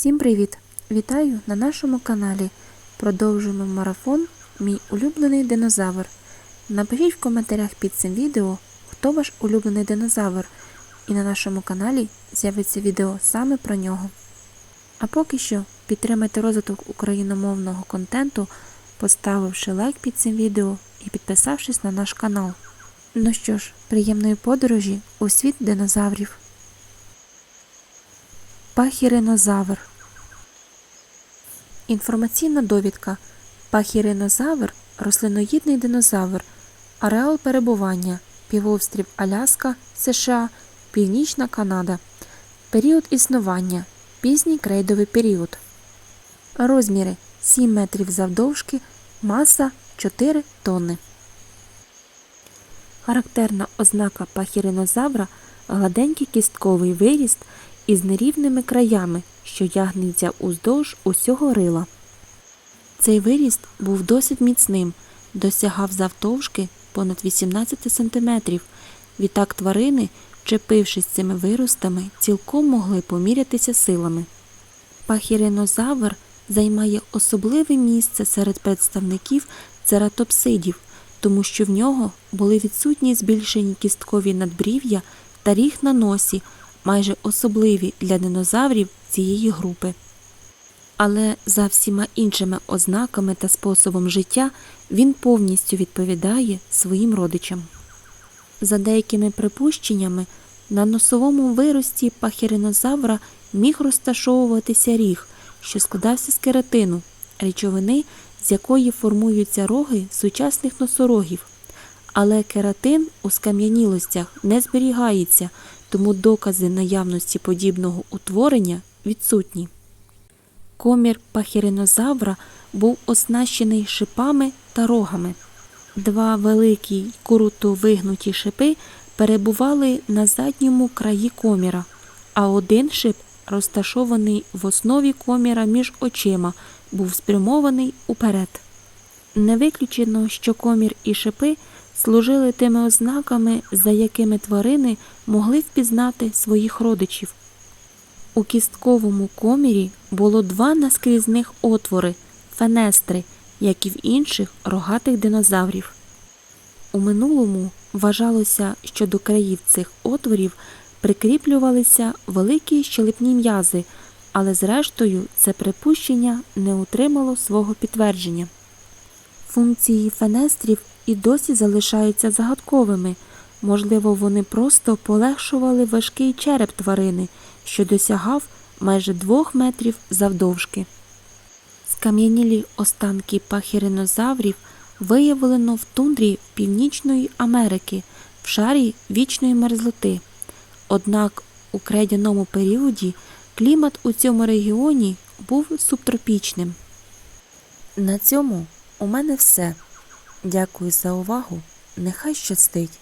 Всім привіт! Вітаю на нашому каналі. Продовжуємо марафон Мій улюблений динозавр. Напишіть в коментарях під цим відео, хто ваш улюблений динозавр, і на нашому каналі з'явиться відео саме про нього. А поки що підтримайте розвиток україномовного контенту, поставивши лайк під цим відео і підписавшись на наш канал. Ну що ж, приємної подорожі у світ динозаврів. Пахіринозавр. Інформаційна довідка. Пахіринозавр рослиноїдний динозавр. Ареал перебування півострів Аляска, США, Північна Канада. Період існування пізній крейдовий період. Розміри 7 метрів завдовжки, маса 4 тонни. Характерна ознака пахіринозавра гладенький кістковий виріст із нерівними краями, що ягниться уздовж усього рила. Цей виріст був досить міцним, досягав завтовшки понад 18 см. Відтак тварини, вчепившись цими виростами, цілком могли помірятися силами. Пахіринозавр займає особливе місце серед представників цератопсидів, тому що в нього були відсутні збільшені кісткові надбрів'я та ріг на носі, майже особливі для динозаврів цієї групи. Але за всіма іншими ознаками та способом життя він повністю відповідає своїм родичам. За деякими припущеннями, на носовому вирості пахіринозавра міг розташовуватися ріг, що складався з кератину, речовини, з якої формуються роги сучасних носорогів. Але кератин у скам'янілостях не зберігається, тому докази наявності подібного утворення відсутні. Комір пахіринозавра був оснащений шипами та рогами. Два великі круто вигнуті шипи перебували на задньому краї коміра, а один шип, розташований в основі коміра між очима, був спрямований уперед. Не виключено, що комір і шипи служили тими ознаками, за якими тварини могли впізнати своїх родичів. У кістковому комірі було два наскрізних отвори фенестри, як і в інших рогатих динозаврів. У минулому вважалося, що до країв цих отворів прикріплювалися великі щелепні м'язи, але зрештою це припущення не утримало свого підтвердження. Функції фенестрів і досі залишаються загадковими. Можливо, вони просто полегшували важкий череп тварини, що досягав майже двох метрів завдовжки. Скам'янілі останки пахіринозаврів виявлено в тундрі Північної Америки в шарі вічної мерзлоти. Однак у крейдяному періоді клімат у цьому регіоні був субтропічним. На цьому у мене все. Дякую за увагу. Нехай щастить!